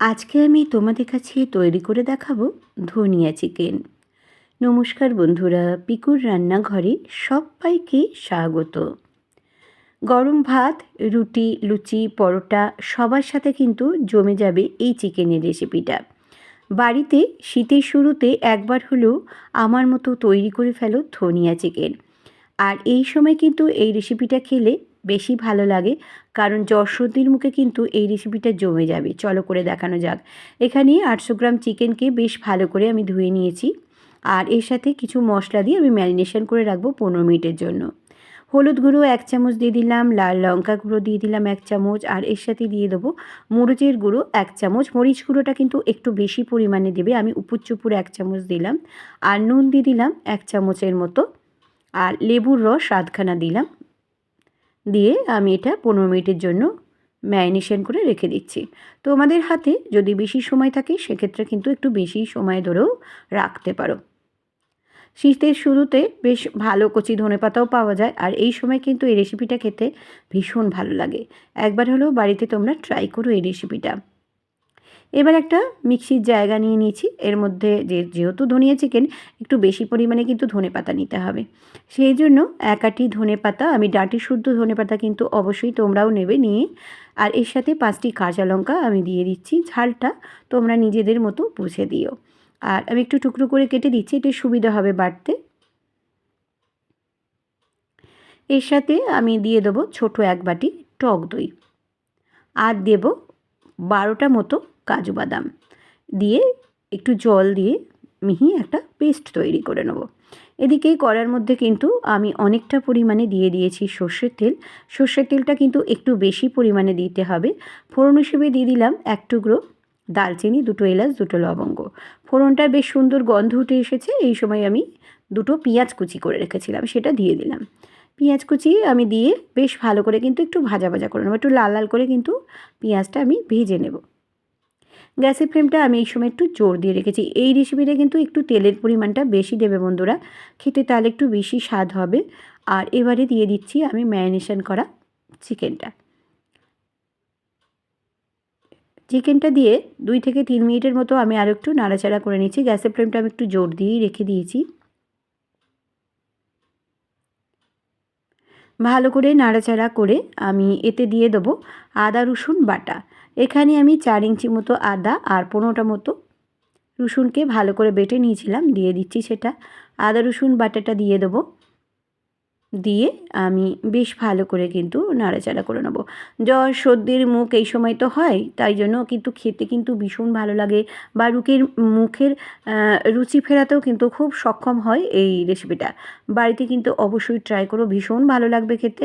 আজকে আমি তোমাদের কাছে তৈরি করে দেখাবো ধনিয়া চিকেন। নমস্কার বন্ধুরা, পিকুর রান্নাঘরে সবাইকে স্বাগত। গরম ভাত, রুটি, লুচি, পরোটা সবার সাথে কিন্তু জমে যাবে এই চিকেনের রেসিপিটা। বাড়িতে শীতের শুরুতে একবার হলেও আমার মতো তৈরি করে ফেলো ধনিয়া চিকেন। আর এই সময় কিন্তু এই রেসিপিটা খেলে বেশি ভালো লাগে। কারণ সর্দির মুখে কিন্তু এই রেসিপিটা জমে যাবে। চলো করে দেখানো যাক। এখানে আটশো গ্রাম চিকেনকে বেশ ভালো করে আমি ধুয়ে নিয়েছি। আর এর সাথে কিছু মশলা দিয়ে আমি ম্যারিনেশন করে রাখব পনেরো মিনিটের জন্য। হলুদ গুঁড়ো এক চামচ দিয়ে দিলাম, লাল লঙ্কা গুঁড়ো দিয়ে দিলাম এক চামচ, আর এর সাথে দিয়ে দেবো মরিচের গুঁড়ো এক চামচ। মরিচ গুঁড়োটা কিন্তু একটু বেশি পরিমাণে দেবে, আমি উপুর চুপুর এক চামচ দিলাম। আর নুন দিয়ে দিলাম এক চামচের মতো। আর লেবুর রস আধখানা দিলাম। দিয়ে আমি এটা পনেরো মিনিটের জন্য ম্যারিনেশন করে রেখে দিচ্ছি। তোমাদের হাতে যদি বেশি সময় থাকে, সেক্ষেত্রে কিন্তু একটু বেশি সময় ধরেও রাখতে পারো। শীতের শুরুতে বেশ ভালো কচি ধনে পাতাও পাওয়া যায়, আর এই সময় কিন্তু এই রেসিপিটা খেতে ভীষণ ভালো লাগে। একবার হলেও বাড়িতে তোমরা ট্রাই করো এই রেসিপিটা এবার একটা মিক্সির জায়গা নিয়ে নিয়েছি। এর মধ্যে যে যেহেতু ধনিয়া চিকেন, একটু বেশি পরিমাণে কিন্তু ধনে পাতা নিতে হবে। সেই জন্য একাটি ধনে পাতা, আমি ডাঁটি শুদ্ধ ধনে পাতা কিন্তু অবশ্যই তোমরাও নেবে নিয়ে। আর এর সাথে পাঁচটি কাঁচা লঙ্কা আমি দিয়ে দিচ্ছি। ঝালটা তোমরা নিজেদের মতো বুঝে দিও। আর আমি একটু টুকরো করে কেটে দিচ্ছি একটু সুবিধা হবে বাড়তে। এর সাথে আমি দিয়ে দেবো ছোট এক বাটি টক দই। আর দেব বারোটা মতো কাজু বাদাম দিয়ে একটু জল দিয়ে মিহি একটা পেস্ট তৈরি করে নেব। এদিকেই কড়ার মধ্যে কিন্তু আমি অনেকটা পরিমাণে দিয়ে দিয়েছি সর্ষের তেল। সর্ষের তেলটা কিন্তু একটু বেশি পরিমাণে দিতে হবে। ফোড়ন হিসেবে দিয়ে দিলাম এক টুকরো দালচিনি দুটো এলাচ, দুটো লবঙ্গ। ফোড়নটা বেশ সুন্দর গন্ধ উঠে এসেছে। এই সময় আমি দুটো পেঁয়াজ কুচি করে রেখেছিলাম, সেটা দিয়ে দিলাম। পেঁয়াজ কুচি আমি দিয়ে বেশ ভালো করে কিন্তু একটু ভাজা ভাজা করে নেব। একটু লাল লাল করে কিন্তু পেঁয়াজটা আমি ভেজে নেব। গ্যাসের ফ্লেমটা আমি এই সময় একটু জোর দিয়ে রেখেছি। এই রেসিপিটা কিন্তু একটু তেলের পরিমাণটা বেশি দেবে বন্ধুরা। খেতে তাহলে একটু বেশি স্বাদ হবে। আর এবারে দিয়ে দিচ্ছি আমি ম্যারিনেশন করা চিকেনটা। চিকেনটা দিয়ে দুই থেকে তিন মিনিটের মতো আমি আরও একটু নাড়াচাড়া করে নিচ্ছি। গ্যাসের ফ্লেমটা আমি একটু জোর দিয়েই রেখে দিয়েছি। ভালো করে নাড়াচাড়া করে আমি এতে দিয়ে দেবো আদা, রসুন বাটা। এখানে আমি চার ইঞ্চি মতো আদা আর পনেরোটা মতো রসুনকে ভালো করে বেটে নিয়েছিলাম, দিয়ে দিচ্ছি সেটা। আদা, রসুন বাটাটা দিয়ে দেবো। দিয়ে আমি বেশ ভালো করে কিন্তু নাড়াচাড়া করে নেব। জ্বর, সর্দির মুখ এই সময় তো হয়, তাই জন্য কিন্তু খেতে কিন্তু ভীষণ ভালো লাগে বা রুকের মুখের রুচি ফেরাতেও কিন্তু খুব সক্ষম হয় এই রেসিপিটা বাড়িতে কিন্তু অবশ্যই ট্রাই করো, ভীষণ ভালো লাগবে খেতে।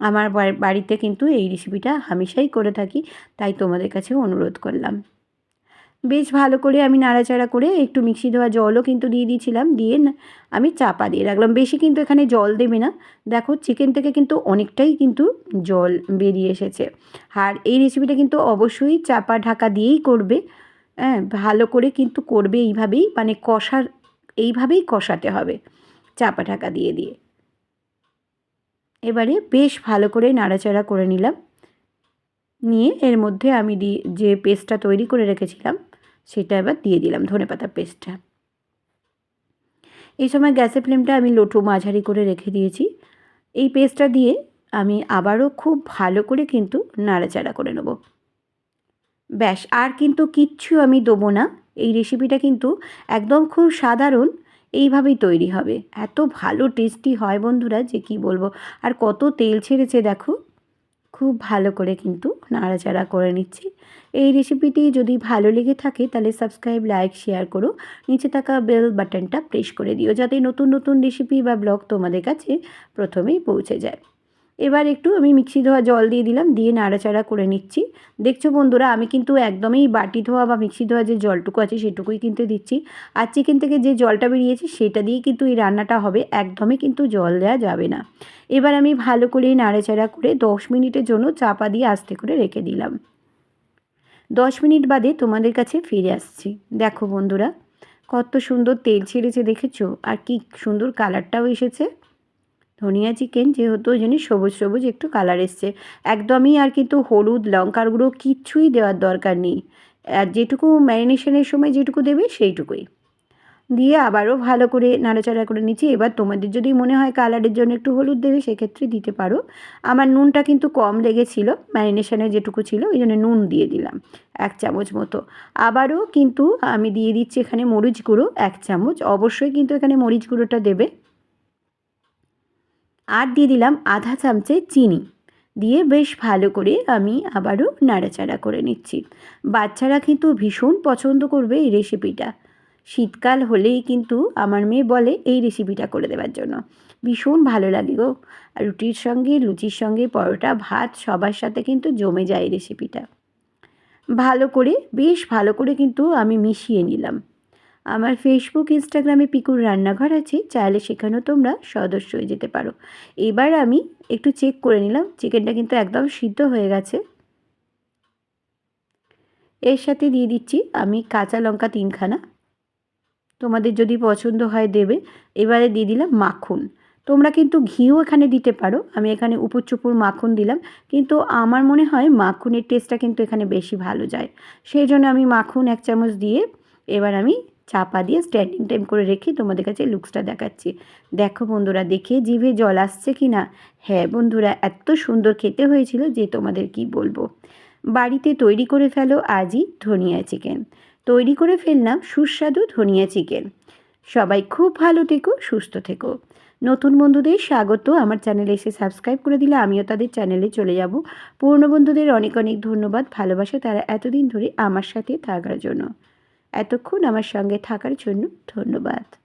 আমার বাড়িতে কিন্তু এই রেসিপিটা হামেশাই করে থাকি, তাই তোমাদের কাছে অনুরোধ করলাম। বেশ ভালো করে আমি নাড়াচাড়া করে একটু মিক্সি দেওয়া জলও কিন্তু দিয়ে দিয়েছিলাম, দিয়ে আমি চাপা দিয়ে রাখলাম। বেশি কিন্তু এখানে জল দেবে না। দেখো চিকেন থেকে কিন্তু অনেকটাই কিন্তু জল বেরিয়ে এসেছে। আর এই রেসিপিটা কিন্তু অবশ্যই চাপা ঢাকা দিয়েই করবে। হ্যাঁ ভালো করে কিন্তু করবে এইভাবেই মানে কষার, এইভাবেই কষাতে হবে চাপা ঢাকা দিয়ে দিয়ে। এবারে বেশ ভালো করে নাড়াচাড়া করে নিলাম। নিয়ে এর মধ্যে আমি দিয়ে যে পেস্টটা তৈরি করে রেখেছিলাম সেটা এবার দিয়ে দিলাম ধনে পাতার পেস্টটা এই সময় গ্যাসের ফ্লেমটা আমি লোটো মাঝারি করে রেখে দিয়েছি। এই পেস্টটা দিয়ে আমি আবারও খুব ভালো করে কিন্তু নাড়াচাড়া করে নেব। ব্যাস, আর কিন্তু কিচ্ছু আমি দেবো না। এই রেসিপিটা কিন্তু একদম খুব সাধারণ, এইভাবেই তৈরি হবে। এত ভালো টেস্টি হয় বন্ধুরা, যে কি বলব? আর কত তেল ছেড়েছে দেখো? খুব ভালো করে কিন্তু নাড়াচাড়া করে নিচ্ছি। এই রেসিপিটি যদি ভালো লেগে থাকে তাহলে সাবস্ক্রাইব লাইক শেয়ার করো। নিচে থাকা বেল বাটনটা প্রেস করে দিও যাতে নতুন নতুন রেসিপি বা ব্লগ তোমাদের কাছে প্রথমেই পৌঁছে যায়। এবার একটু আমি মিক্সি ধোয়া জল দিয়ে দিলাম, দিয়ে নাড়াচাড়া করে নিচ্ছি। দেখছ বন্ধুরা, আমি কিন্তু একদমই বাটি ধোয়া বা মিক্সি ধোয়া যে জলটুকু আছে সেটুকুই কিন্তু দিচ্ছি। আর চিকেন থেকে যে জলটা বেরিয়েছে সেটা দিয়ে কিন্তু এই রান্নাটা হবে, একদমই কিন্তু জল দেওয়া যাবে না। এবার আমি ভালো করে নাড়াচাড়া করে দশ মিনিটের জন্য চাপা দিয়ে আস্তে করে রেখে দিলাম। দশ মিনিট বাদে তোমাদের কাছে ফিরে আসছি। দেখো বন্ধুরা, কত সুন্দর তেল ছেড়েছে দেখেছ? আর কি সুন্দর কালারটাও এসেছে। ধনিয়া চিকেন যেহেতু ওই জন্য সবুজ সবুজ একটু কালার এসছে। একদমই আর কিন্তু হলুদ, লঙ্কার গুঁড়ো কিচ্ছুই দেওয়ার দরকার নেই। আর যেটুকু ম্যারিনেশনের সময় যেটুকু দেবে সেইটুকুই। দিয়ে আবারও ভালো করে নাড়াচাড়া করে নিচ্ছি। এবার তোমাদের যদি মনে হয় কালারের জন্য একটু হলুদ দেবে সেক্ষেত্রে দিতে পারো। আমার নুনটা কিন্তু কম লেগেছিল ম্যারিনেশনে যেটুকু ছিল, ওই জন্য নুন দিয়ে দিলাম এক চামচ মতো। আবারও কিন্তু আমি দিয়ে দিচ্ছি এখানে মরিচ গুঁড়ো এক চামচ। অবশ্যই কিন্তু এখানে মরিচ গুঁড়োটা দেবে। আর দিয়ে দিলাম আধা চামচে চিনি। দিয়ে বেশ ভালো করে আমি আবারও নাড়াচাড়া করে নিচ্ছি। বাচ্চারা কিন্তু ভীষণ পছন্দ করবে এই রেসিপিটা। শীতকাল হলেই কিন্তু আমার মেয়ে বলে এই রেসিপিটা করে দেওয়ার জন্য। ভীষণ ভালো লাগে গো। রুটির সঙ্গে, লুচির সঙ্গে, পরোটা, ভাত সবার সাথে কিন্তু জমে যায় রেসিপিটা। ভালো করে, বেশ ভালো করে কিন্তু আমি মিশিয়ে নিলাম। আমার ফেসবুক ইনস্টাগ্রামে পিকুর রান্নাঘর আছে, চাইলে সেখানেও তোমরা সদস্য হয়ে যেতে পারো। এবার আমি একটু চেক করে নিলাম চিকেনটা কিন্তু একদম সিদ্ধ হয়ে গেছে। এর সাথে দিয়ে দিচ্ছি আমি কাঁচা লঙ্কা তিনখানা। তোমাদের যদি পছন্দ হয় দেবে। এবারে দিয়ে দিলাম মাখন। তোমরা কিন্তু ঘিও এখানে দিতে পারো। আমি এখানে উপর চুপুর মাখন দিলাম। কিন্তু আমার মনে হয় মাখনের টেস্টটা কিন্তু এখানে বেশি ভালো যায়। সেই জন্য আমি মাখন এক চামচ দিয়ে এবার আমি চাপা দিয়ে স্ট্যান্ডিং টাইম করে রেখে তোমাদের কাছে লুকসটা দেখাচ্ছি। দেখো বন্ধুরা, দেখে জিভে জল আসছে কি না হ্যাঁ বন্ধুরা, এত সুন্দর খেতে হয়েছিল যে তোমাদের কি বলব। বাড়িতে তৈরি করে ফেলো, আজই ধনিয়া চিকেন তৈরি করে ফেললাম সুস্বাদু ধনিয়া চিকেন সবাই খুব ভালো থেকো, সুস্থ থেকো। নতুন বন্ধুদের স্বাগত। আমার চ্যানেলে এসে সাবস্ক্রাইব করে দিলে আমিও তাদের চ্যানেলে চলে যাব। পুরনো বন্ধুদের অনেক অনেক ধন্যবাদ, ভালোবাসে তারা এতদিন ধরে আমার সাথে থাকার জন্য। এতক্ষণ আমার সঙ্গে থাকার জন্য ধন্যবাদ।